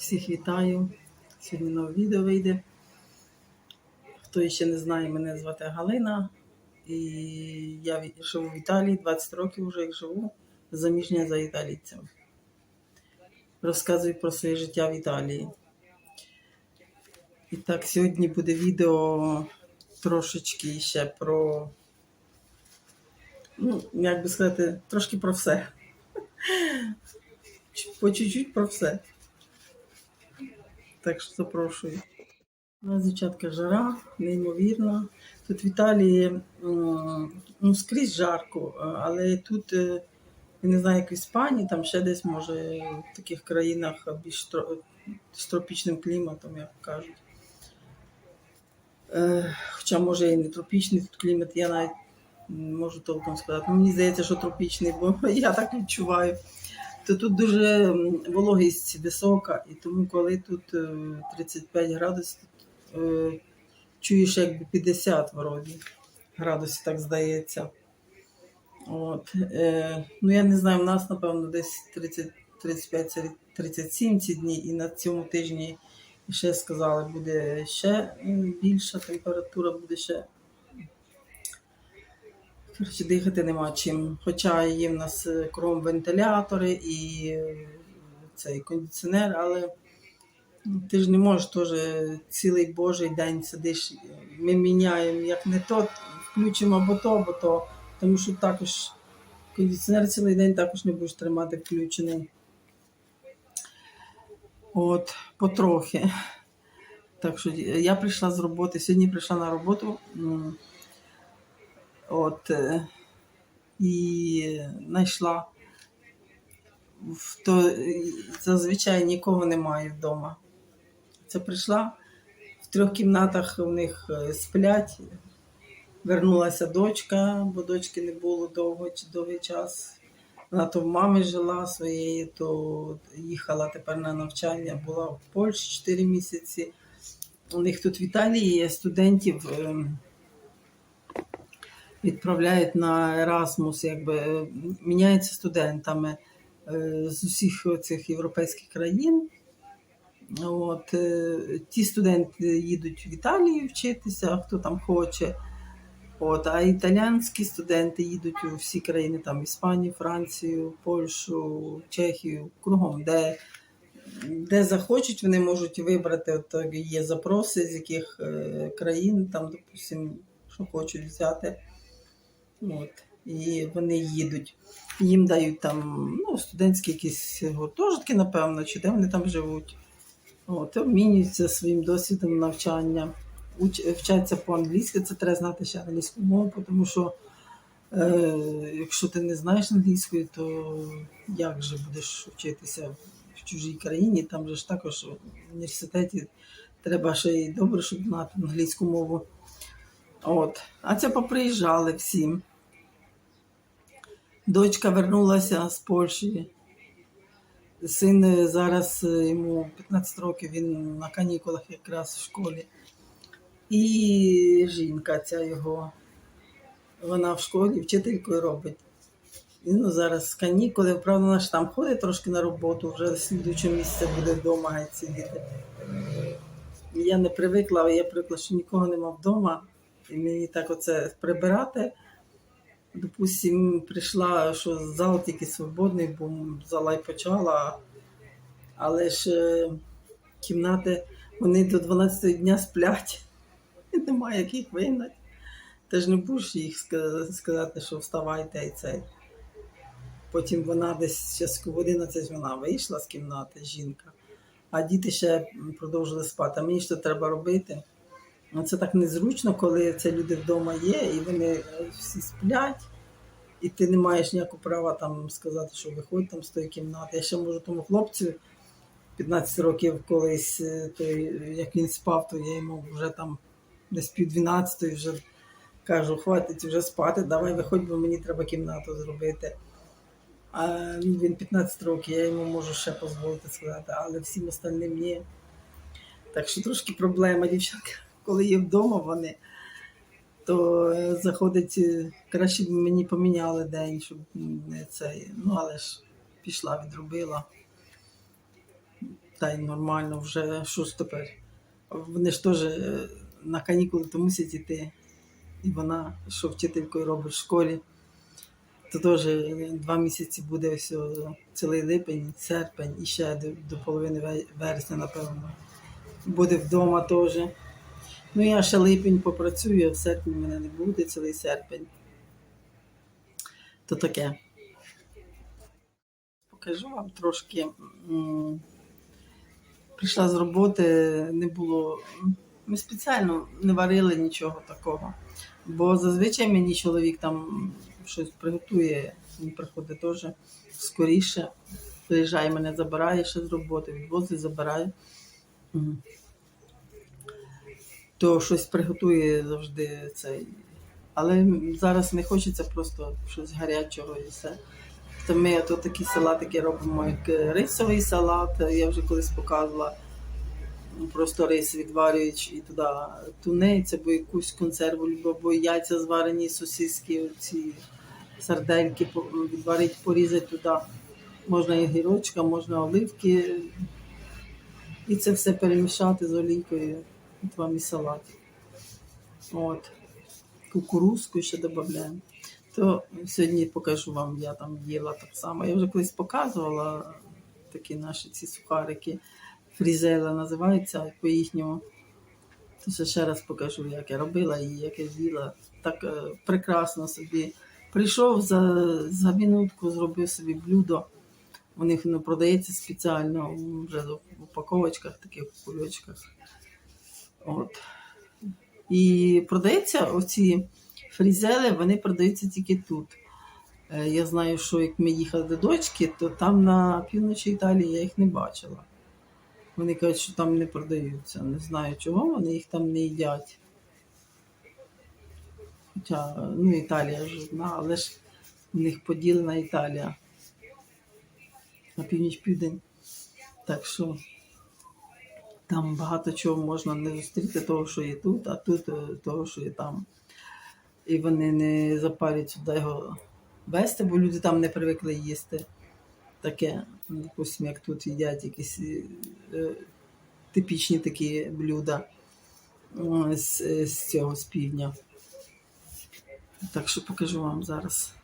Всіх вітаю. Сьогодні нове відео вийде. Хто ще не знає, мене звати Галина. І я живу в Італії, 20 років вже як живу, заміжня за італійцем. Розказую про своє життя в Італії. І так, сьогодні буде відео трошечки ще про, ну, як би сказати, трошки про все. По чуть-чуть про все. Так що запрошую. У нас дівчатка жара, неймовірно. Тут в Італії ну, скрізь жарко, але тут, е, я не знаю, як в Іспанії, там ще десь, може, в таких країнах більш з тропічним кліматом, як кажуть. Е, Хоча, може, і не тропічний тут клімат, я навіть не можу толком сказати. Ну, Мені здається, що тропічний, бо я так відчуваю. То тут дуже вологість висока, і тому, коли тут е, 35 градусів, е, чуєш якби 50 вроді градусів, так здається. От. Е, ну, я не знаю, у нас, напевно, десь 30, 35, це 37 ці дні, і на цьому тижні ще сказали, буде ще більша температура, буде ще. Коротше, дихати нема чим. Хоча є в нас е, кром вентилятори і е, цей кондиціонер, але ну, ти ж не можеш теж цілий божий день сидиш. Ми міняємо як не то, включимо або то, або то. Тому що також кондиціонер цілий день також не будеш тримати включений. От, потрохи. Так що я прийшла з роботи. Сьогодні прийшла на роботу. От, е, і знайшла. То, зазвичай нікого немає вдома. Це прийшла в трьох кімнатах у них е, сплять. Вернулася дочка, бо дочки не було довго чи довгий час. Вона то в мами жила своєї, то їхала тепер на навчання, була в Польщі 4 місяці. У них тут в Італії є студентів. Відправляють на Erasmus, якби е, міняються студентами е, з усіх цих європейських країн. От, е, ті студенти їдуть в Італію вчитися, хто там хоче. От, а італіянські студенти їдуть у всі країни, там Іспанію, Францію, Польщу, Чехію, кругом, де, де захочуть, вони можуть вибрати. От є запроси, з яких країн, там, допустимо, що хочуть взяти. От. І вони їдуть. Їм дають там ну, студентські якісь гуртожитки, напевно, чи де вони там живуть. От, обмінюються своїм досвідом навчання, Уч, вчаться по-англійськи, це треба знати ще англійську мову, тому що е, якщо ти не знаєш англійської, то як же будеш вчитися в чужій країні? Там же ж також в університеті треба ще й добре, щоб знати англійську мову. От. А це поприїжджали всі. Дочка вернулася з Польщі. Син е, зараз е, йому 15 років, він на канікулах якраз в школі. І жінка ця його, вона в школі вчителькою робить. І, ну, зараз канікули, правда, вона ж там ходить трошки на роботу, вже слідуюче місце буде вдома геть сидіти. Я не привикла, я привикла, що нікого нема вдома. І мені так оце прибирати. Допустим, прийшла, що зал тільки свободний, бо зала й почала. Але ж е, кімнати вони до 12 дня сплять. І немає як їх вигнати. Ти ж не будеш їх сказати, що вставайте і цей. Потім вона десь зараз в 11 вона вийшла з кімнати, жінка, а діти ще продовжили спати. А мені що треба робити? Ну, Це так незручно, коли це люди вдома є, і вони е, всі сплять, і ти не маєш ніякого права там сказати, що виходь там з тої кімнати. Я ще можу тому хлопцю 15 років колись, е, той, як він спав, то я йому вже там десь пів 12 вже кажу, хватить вже спати, давай виходь, бо мені треба кімнату зробити. А він 15 років, я йому можу ще дозволити сказати, але всім остальним ні. Так що трошки проблема, дівчатка, коли є вдома вони, то е, заходить, е, краще б мені поміняли день, щоб не цей. Ну, але ж пішла, відробила. та й нормально вже що ж тепер. Вони ж теж е, на канікули то мусять іти. І вона, що вчителькою робить в школі, то теж два місяці буде ось цілий липень, серпень і ще до, до половини вересня, напевно. Буде вдома теж. Ну, я ще липень попрацюю, а в серпні мене не буде цілий серпень. То таке. Покажу вам трошки. Прийшла з роботи, не було. Ми спеціально не варили нічого такого. Бо зазвичай мені чоловік там щось приготує, він приходить теж скоріше. Приїжджає, мене забирає ще з роботи, відвозить, забирає. То щось приготує завжди цей. Але зараз не хочеться просто щось гарячого і все. То ми то такі салатики робимо, як рисовий салат, я вже колись показувала. Просто рис відварюють і туди тунець або якусь консерву, або яйця зварені, сосиски, ці сардельки відварити, порізати туди. Можна і гірочка, можна оливки. І це все перемішати з олійкою. Вам і салат. От. Кукурузку ще додаємо. То сьогодні покажу вам, я там їла так само. Я вже колись показувала такі наші ці сухарики. Фрізела називаються по їхньому. То ще, раз покажу, як я робила і як я їла. Так е, прекрасно собі. Прийшов за, за минутку, зробив собі блюдо. У них воно продається спеціально вже в упаковочках, таких кульочках. От. І продається оці фрізели, вони продаються тільки тут. Е, Я знаю, що як ми їхали до дочки, то там на півночі Італії я їх не бачила. Вони кажуть, що там не продаються. Не знаю чого, вони їх там не їдять. Хоча, ну, Італія ж одна, але ж в них поділена Італія. На північ-південь. Так що там багато чого можна не зустріти того, що є тут, а тут е, того, що є там. І вони не запарять сюди його вести, бо люди там не привикли їсти таке, допустим, як тут їдять якісь е, типічні такі блюда е, з, з цього з півдня. Так що покажу вам зараз,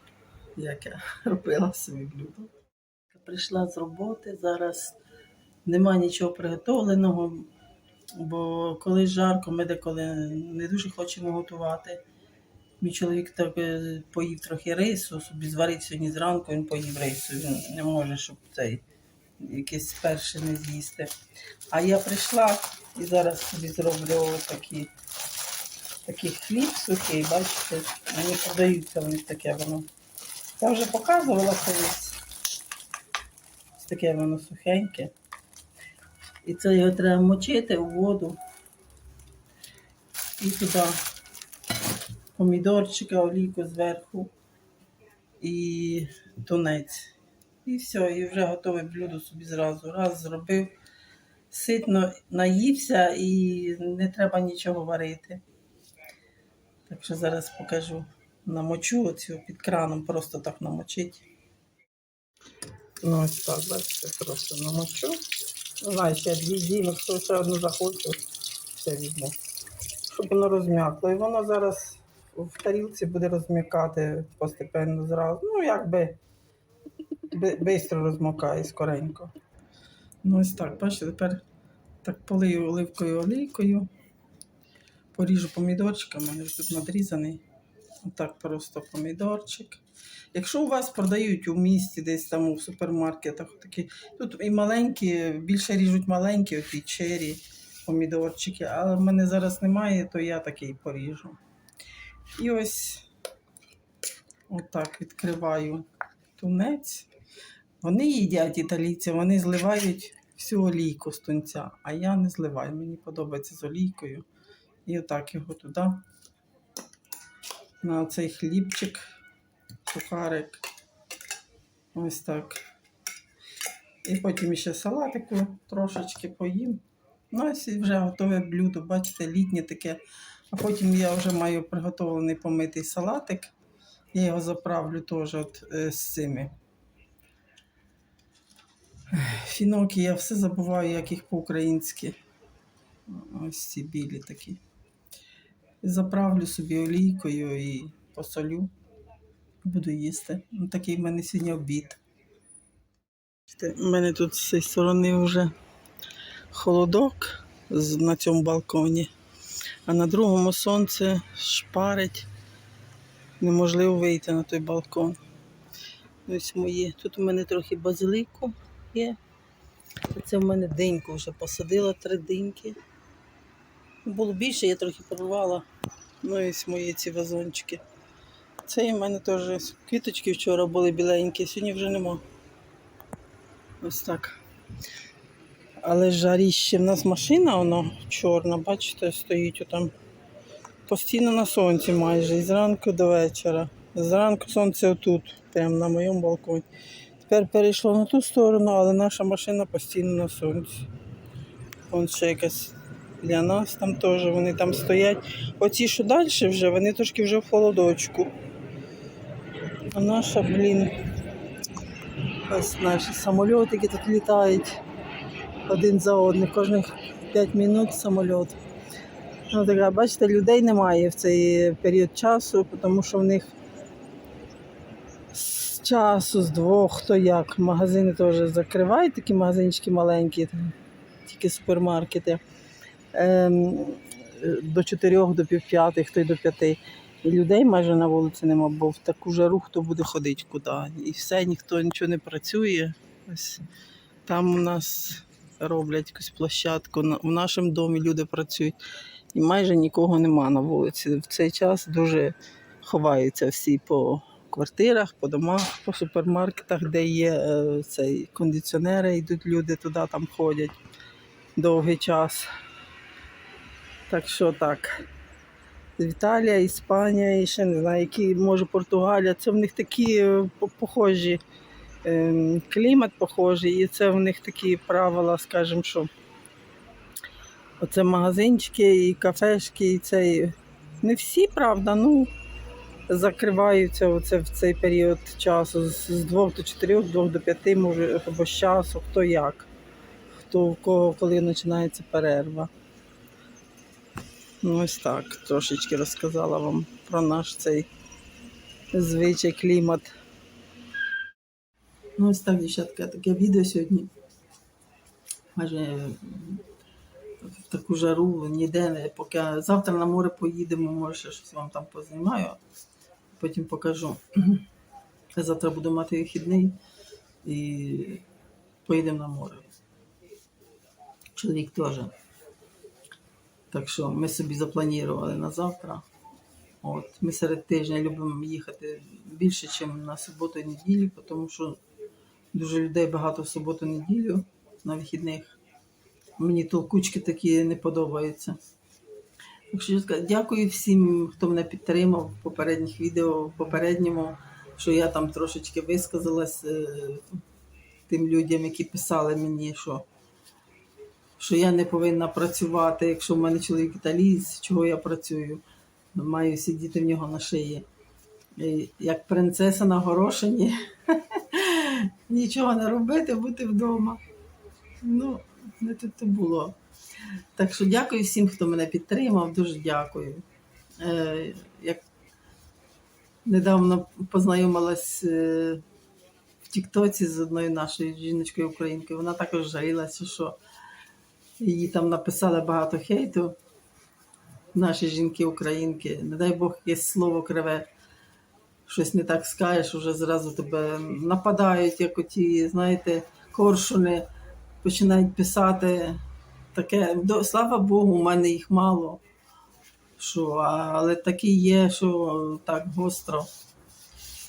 як я робила собі блюдо. Прийшла з роботи, зараз нема нічого приготовленого, бо коли жарко, ми деколи не дуже хочемо готувати. Мій чоловік так е, поїв трохи рису, собі зварив сьогодні зранку, він поїв рису. Він не може, щоб цей якийсь перший не з'їсти. А я прийшла і зараз собі зроблю такі, такий хліб сухий, бачите, вони продаються, вони таке воно. Я вже показувала колись. Таке воно сухеньке. І це його треба мочити у воду. І туди помідорчика, олійку зверху і тунець. І все, і вже готове блюдо собі зразу. Раз зробив, ситно наївся і не треба нічого варити. Так що зараз покажу. Намочу оцю під краном, просто так намочить. Ну, ось так, бачите, просто намочу. Не знаю, ще дві дні, якщо одну захочу, ще візьму. Щоб воно розм'якло. І воно зараз в тарілці буде розм'якати постепенно зразу. Ну, якби швидко розмокає скоренько. Ну, ось так, бачите, тепер так полию оливкою олійкою. Поріжу помідорчиками, у вже тут надрізаний. Отак просто помідорчик. Якщо у вас продають у місті, десь там у супермаркетах, такі, тут і маленькі, більше ріжуть маленькі, оті чері, помідорчики, але в мене зараз немає, то я такий поріжу. І ось отак відкриваю тунець. Вони їдять італійці, вони зливають всю олійку з тунця, а я не зливаю. Мені подобається з олійкою. І отак його туди. На цей хлібчик, сухарик. Ось так. І потім ще салатику трошечки поїм. Ну, ось і вже готове блюдо, бачите, літнє таке. А потім я вже маю приготовлений помитий салатик. Я його заправлю теж от, е, з цими Фіноки, я все забуваю, як їх по-українськи. Ось ці білі такі. Заправлю собі олійкою і посолю. Буду їсти. Ну, такий в мене сьогодні обід. У мене тут з цієї сторони вже холодок на цьому балконі, а на другому сонце шпарить. Неможливо вийти на той балкон. Ось мої. Тут у мене трохи базилику є. Це в мене деньку вже посадила три диньки. Було більше, я трохи порвала. Ну ось мої ці вазончики. Це і в мене теж квіточки вчора були біленькі, сьогодні вже нема. Ось так. Але жаріще в нас машина, вона чорна, бачите, стоїть там постійно на сонці майже, і зранку до вечора. Зранку сонце отут, прямо на моєму балконі. Тепер перейшло на ту сторону, але наша машина постійно на сонці. Вон ще якась для нас там теж вони там стоять. Оці, що далі вже, вони трошки вже в холодочку. А наша, блін, ось наші самольотики тут літають один за одним. Кожних 5 минут самольот. Ну, така, бачите, людей немає в цей період часу, тому що в них з часу, з двох, хто як. Магазини теж закривають, такі магазинчики маленькі, тільки супермаркети. Ем, до 4 до пів п'ятих, хто й до п'яти. І людей майже на вулиці нема, бо в таку жару хто буде ходити куди. І все, ніхто нічого не працює. Ось там у нас роблять якусь площадку. В нашому домі люди працюють. І майже нікого нема на вулиці. В цей час дуже ховаються всі по квартирах, по домах, по супермаркетах, де є е, цей кондиціонери, йдуть люди туди, там ходять довгий час. Так що так. Італія, Іспанія і ще не знаю, які, може, Португалія. Це в них такі е, похожі, ем, клімат похожий, і це в них такі правила, скажімо, що оце магазинчики і кафешки, і цей. Не всі, правда, ну закриваються оце в цей період часу з з двох до чотирьох, з двох до п'яти, може, або з часу, хто як, хто в кого коли починається перерва. Ну, ось так, трошечки розказала вам про наш цей звичай клімат. Ну, ось так, дівчатка, таке відео сьогодні. Майже в таку жару ніде поки завтра на море поїдемо, може ще щось вам там познімаю, потім покажу. Завтра буду мати вихідний і поїдемо на море. Чоловік теж. Так що ми собі запланували на завтра. От, ми серед тижня любимо їхати більше, ніж на суботу і неділю, тому що дуже людей багато в суботу неділю на вихідних. Мені толкучки такі не подобаються. Так що, дякую всім, хто мене підтримав в попередніх відео, в попередньому, що я там трошечки висказалась е, тим людям, які писали мені, що що я не повинна працювати, якщо в мене чоловік італієць, чого я працюю, маю сидіти в нього на шиї. Як принцеса на горошині, нічого не робити, бути вдома. Ну, не тут то було. Так що дякую всім, хто мене підтримав, дуже дякую. Е, як недавно познайомилась е, в Тіктоці з одною нашою жіночкою українкою, вона також жалілася, що Її там написали багато хейту. Наші жінки-українки. Не дай Бог, якесь слово криве, щось не так скажеш, вже зразу тебе нападають, як оті, знаєте, коршуни починають писати. Таке, слава Богу, у мене їх мало. Що, але такі є, що так гостро.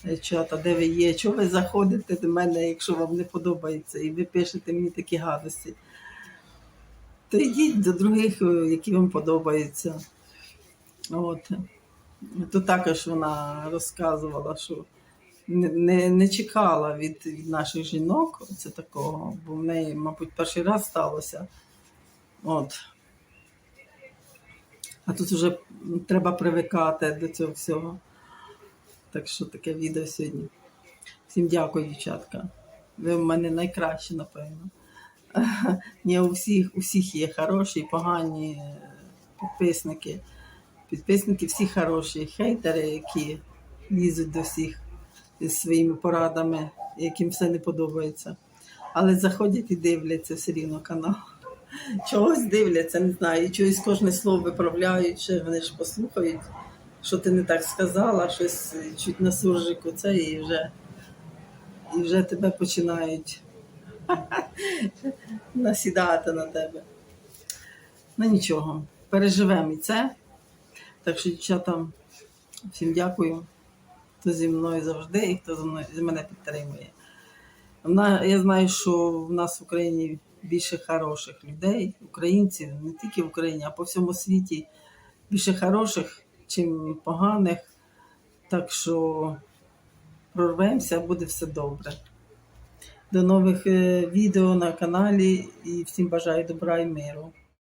Е, Чата, де ви є? Чого ви заходите до мене, якщо вам не подобається, і ви пишете мені такі гадості? То йдіть до других, е, які вам подобаються. От. То також вона розказувала, що не, не, не чекала від, від наших жінок це такого, бо в неї, мабуть, перший раз сталося. От. А тут вже треба привикати до цього всього. Так що таке відео сьогодні. Всім дякую, дівчатка. Ви в мене найкращі, напевно. Ні, у всіх, у всіх є хороші погані е, підписники. Підписники всі хороші, хейтери, які лізуть до всіх зі своїми порадами, яким все не подобається. Але заходять і дивляться все рівно канал. Чогось дивляться, не знаю, і чогось кожне слово виправляють, ще вони ж послухають, що ти не так сказала, щось чуть на суржику це і вже, і вже тебе починають насідати на тебе. Ну нічого, переживемо і це. Так що, дівчата, всім дякую, хто зі мною завжди і хто зі мене підтримує. Я знаю, що в нас в Україні більше хороших людей, українців, не тільки в Україні, а по всьому світі більше хороших, чим поганих. Так що прорвемося, буде все добре. До нових е, відео на каналі і всім бажаю добра і миру.